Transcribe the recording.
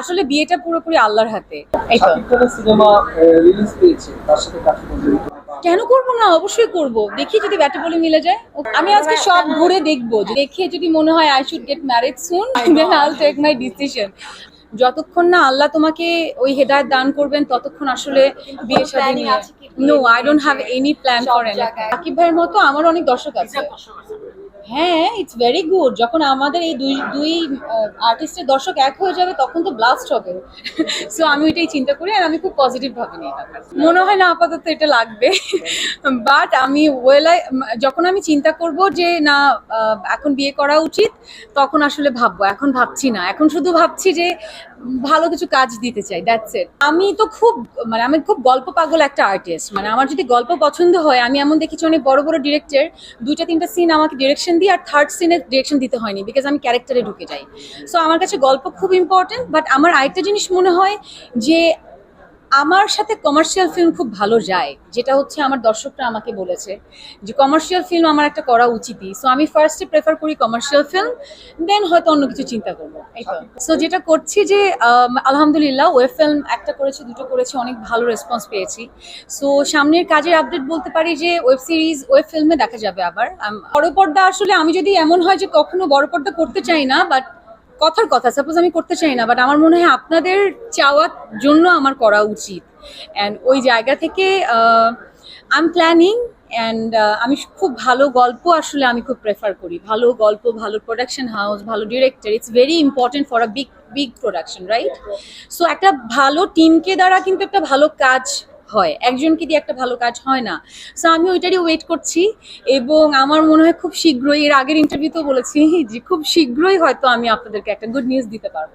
আসলে বিয়েটা পুরোপুরি আল্লাহর হাতে এই তো। শাকিব খানের সিনেমা রিলিজ পেয়েছে তার সাথে কেন করব না? অবশ্যই করব। দেখি যদি ব্যাটে বলে মিলে যায়। আমি আজকে সব ঘুরে দেখব। দেখে যদি মনে হয় I should get marriage soon then take my decision যতক্ষণ না আল্লাহ তোমাকে ওই হেদায়ত দান করবেন ততক্ষণ আসলে বিয়ে শাদী নিয়ে no I don't have any plan for জায়গায়। সাকিব ভাইয়ের মতো আমার অনেক দর্শক আছে। হ্যাঁ ইটস ভেরি গুড যখন আমাদের এই দুই দুই আর্টিস্টের দর্শক এক হয়ে যাবে, তখন তো ব্লাস্ট হবে। সো আমি ওইটাই চিন্তা করি, আর আমি খুব পজিটিভ ভাবে নিই। মনে হয় না আপাতত এটা লাগবে। বাট আমি ওয়েল যখন আমি চিন্তা করব যে, না এখন বিয়ে করা উচিত, তখন আসলে ভাববো। এখন ভাবছি না। এখন শুধু ভাবছি যে ভালো কিছু কাজ দিতে চাই দ্যাটস ইট আমি তো খুব মানে আমি খুব গল্প পাগল একটা আর্টিস্ট মানে আমার যদি গল্প পছন্দ হয়, আমি এমন দেখেছি অনেক বড় বড় ডিরেক্টর দুইটা, তিনটা সিন আমাকে ডিরেকশন দিই আর থার্ড সিনে ডিরেকশন দিতে হয়নি বিকজ আমি ক্যারেক্টারে ঢুকে যাই। সো আমার কাছে গল্প খুব ইম্পর্টেন্ট বাট আমার আরেকটা জিনিস মনে হয় যে আমার সাথে কমার্শিয়াল ফিল্ম খুব ভালো যায়, যেটা হচ্ছে আমার দর্শকরা আমাকে বলেছে যে কমার্শিয়াল ফিল্ম আমার একটা করা উচিতই। সো আমি ফার্স্টে প্রেফার করি কমার্শিয়াল ফিল্ম দেন হয়তো অন্য কিছু চিন্তা করব। সো যেটা করছি যে আলহামদুলিল্লাহ ওয়েব ফিল্ম একটা করেছি, দুটো করেছি, অনেক ভালো রেসপন্স পেয়েছি। সো সামনের কাজের আপডেট বলতে পারি যে ওয়েব সিরিজ ওয়েব ফিল্মে দেখা যাবে আবার। বড় পর্দা আসলে আমি যদি এমন হয় যে, কখনো বড় পর্দা করতে চাই না বাট কথার কথা সাপোজ আমি করতে চাই না বাট আমার মনে হয় আপনাদের চাওয়ার জন্য আমার করা উচিত। অ্যান্ড ওই জায়গা থেকে আই এম প্ল্যানিং অ্যান্ড আমি খুব ভালো গল্প আসলে আমি খুব প্রেফার করি। ভালো গল্প, ভালো প্রোডাকশন হাউস ভালো director it's very important for a big big production right so একটা ভালো টিমকে দ্বারা কিন্তু একটা ভালো কাজ হয় একজনকে দিয়ে একটা ভালো কাজ হয় না। সো আমি ওইটারই ওয়েট করছি এবং আমার মনে হয় খুব শীঘ্রই, এর আগের ইন্টারভিউতেও বলেছি যে খুব শীঘ্রই হয়তো আমি আপনাদেরকে একটা গুড নিউজ দিতে পারব।